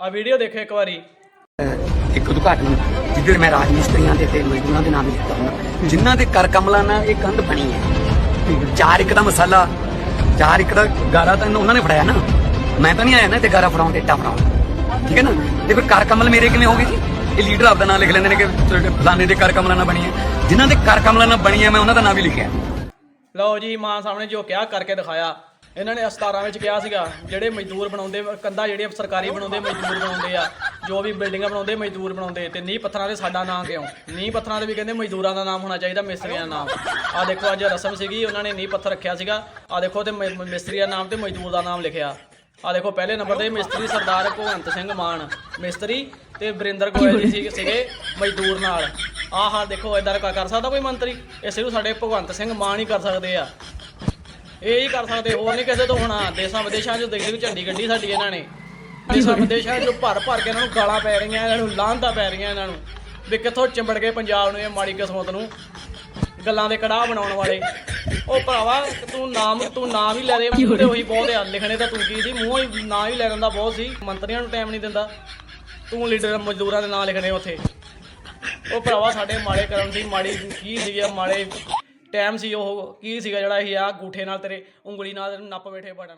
ਆ ਵੀਡੀਓ ਦੇਖੋ ਇੱਕ ਵਾਰੀ। ਇੱਕ ਉਦਘਾਟਨ ਜਿੱਦਣ ਮੈਂ ਰਾਜ ਮਿਸਤਰੀਆਂ ਦੇ ਤੇ ਮਜ਼ਦੂਰਾਂ ਦੇ ਨਾਮ ਲਿਖਦਾ ਹੁੰਦਾ ਜਿਨ੍ਹਾਂ ਦੇ ਕਰ ਕਮਲਾਂ ਨਾਲ ਇਹ ਕੰਧ ਬਣੀ ਹੈ। ਚਾਰ ਇੱਕ ਦਾ ਮਸਾਲਾ ਚਾਰ ਇੱਕ ਦਾ ਗਾਰਾ ਤਾਂ ਉਹਨਾਂ ਨੇ ਫੜਾਇਆ ਨਾ। ਮੈਂ ਤਾਂ ਨਹੀਂ ਆਇਆ ਨਾ ਤੇ ਗਾਰਾ ਫੜਾਉਣ ਤੇ ਇੱਟਾਂ ਫੜਾਉਣ। ਠੀਕ ਹੈ ਨਾ? ਤੇ ਫਿਰ ਕਰ ਕਮਲ ਮੇਰੇ ਕਿਵੇਂ ਹੋ ਗਏ ਜੀ? ਇਹ ਲੀਡਰ ਆਪਦਾ ਨਾਮ ਲਿਖ ਲੈਂਦੇ ਨੇ ਕਿ ਤੁਹਾਡੇ ਫਲਾਣੇ ਦੇ ਕਰ ਕਮਲਾਂ ਨਾਲ ਬਣੀ ਹੈ। ਜਿਨ੍ਹਾਂ ਦੇ ਕਰ ਕਮਲਾਂ ਨਾਲ ਬਣੀ ਹੈ ਮੈਂ ਉਹਨਾਂ ਦਾ ਨਾਮ ਵੀ ਲਿਖਿਆ ਲਓ ਜੀ ਮਾਂ ਸਾਹਮਣੇ ਜੋ ਕਿਹਾ ਕਰਕੇ ਦਿਖਾਇਆ। ਇਹਨਾਂ ਨੇ 17 ਵਿੱਚ ਕਿਹਾ ਸੀਗਾ, ਜਿਹੜੇ ਮਜ਼ਦੂਰ ਬਣਾਉਂਦੇ, ਕੰਧਾਂ ਜਿਹੜੇ ਸਰਕਾਰੀ ਬਣਾਉਂਦੇ, ਮਜ਼ਦੂਰ ਬਣਾਉਂਦੇ ਆ, ਜੋ ਵੀ ਬਿਲਡਿੰਗਾਂ ਬਣਾਉਂਦੇ, ਮਜ਼ਦੂਰ ਬਣਾਉਂਦੇ ਤੇ ਨੀਂਹ ਪੱਥਰਾਂ ਦੇ ਸਾਡਾ ਨਾਮ ਕਿਉਂ? ਨੀਂਹ ਪੱਥਰਾਂ ਦੇ ਵੀ ਕਹਿੰਦੇ ਮਜ਼ਦੂਰਾਂ ਦਾ ਨਾਮ ਹੋਣਾ ਚਾਹੀਦਾ, ਮਿਸਤਰੀਆਂ ਦਾ ਨਾਮ। ਆ ਦੇਖੋ, ਅੱਜ ਰਸਮ ਸੀਗੀ, ਉਹਨਾਂ ਨੇ ਨੀਂਹ ਪੱਥਰ ਰੱਖਿਆ ਸੀਗਾ। ਆ ਦੇਖੋ, ਤੇ ਮ- ਮਿਸਤਰੀ ਦਾ ਨਾਮ ਤੇ ਮਜ਼ਦੂਰ ਦਾ ਨਾਮ ਲਿਖਿਆ। ਆ ਦੇਖੋ, ਪਹਿਲੇ ਨੰਬਰ ਤੇ ਮਿਸਤਰੀ ਸਰਦਾਰ ਭਗਵੰਤ ਸਿੰਘ ਮਾਨ, ਮਿਸਤਰੀ ਤੇ ਵਰਿੰਦਰ ਗੋਇਲ ਜੀ ਸੀਗੇ ਮਜ਼ਦੂਰ ਨਾਲ। ਆਹ ਹਾਲ ਦੇਖੋ ਇਦਾਂ ਕਰ ਕਰ ਸਕਦਾ ਕੋਈ ਮੰਤਰੀ? ਇਸੇ ਨੂੰ ਸਾਡੇ ਭਗਵੰਤ ਸਿੰਘ ਮਾਨ ਹੀ ਕਰ ਸਕਦੇ ਆ। ਇਹ ਹੀ ਕਰ ਸਕਦੇ, ਹੋਰ ਨਹੀਂ ਕਿਸੇ ਤੋਂ ਹੋਣਾ। ਦੇਸਾਂ ਵਿਦੇਸ਼ਾਂ 'ਚ ਦੇਖਦੇ ਵੀ ਝੰਡੀ ਗੱਡੀ ਸਾਡੀ ਇਹਨਾਂ ਨੇ। ਦੇਸਾਂ ਵਿਦੇਸ਼ਾਂ 'ਚ ਭਰ ਭਰ ਕੇ ਇਹਨਾਂ ਨੂੰ ਗਾਲਾਂ ਪੈ ਰਹੀਆਂ, ਇਹਨਾਂ ਨੂੰ ਲਾਂਘਦਾ ਪੈ ਰਹੀਆਂ ਇਹਨਾਂ ਨੂੰ। ਵੀ ਕਿੱਥੋਂ ਚਿੰਬੜ ਗਏ ਪੰਜਾਬ ਨੂੰ ਇਹ ਮਾੜੀ ਕਿਸਮਤ ਨੂੰ ਗੱਲਾਂ ਦੇ ਕੜਾਹ ਬਣਾਉਣ ਵਾਲੇ। ਉਹ ਭਰਾਵਾ, ਤੂੰ ਨਾਮ ਤੂੰ ਨਾਮ ਹੀ ਲੈ ਦੇ ਤੇ ਉਹੀ ਬਹੁਤ ਆ ਲਿਖਣੇ ਤਾਂ ਤੂੰ ਕੀ ਸੀ? ਮੂੰਹ ਹੀ ਨਾਂ ਹੀ ਲੈ ਦਿੰਦਾ ਬਹੁਤ ਸੀ, ਮੰਤਰੀਆਂ ਨੂੰ ਟਾਈਮ ਨਹੀਂ ਦਿੰਦਾ। ਤੂੰ ਲੀਡਰ ਮਜ਼ਦੂਰਾਂ ਦੇ ਨਾਂ ਲਿਖਣੇ ਉੱਥੇ। ਉਹ ਭਰਾਵਾ, ਸਾਡੇ ਮਾੜੇ ਕਰਮ ਸੀ ਮਾੜੀ ਕੀ ਸੀਗਾ, ਮਾੜੇ ਟਾਈਮ ਸੀ ਉਹ, ਕੀ ਸੀਗਾ ਜਿਹੜਾ ਇਹ ਆ ਗੂਠੇ ਨਾਲ ਤੇਰੇ ਉਂਗਲੀ ਨਾਲ ਨੱਪ ਬੈਠੇ ਪੜਨ।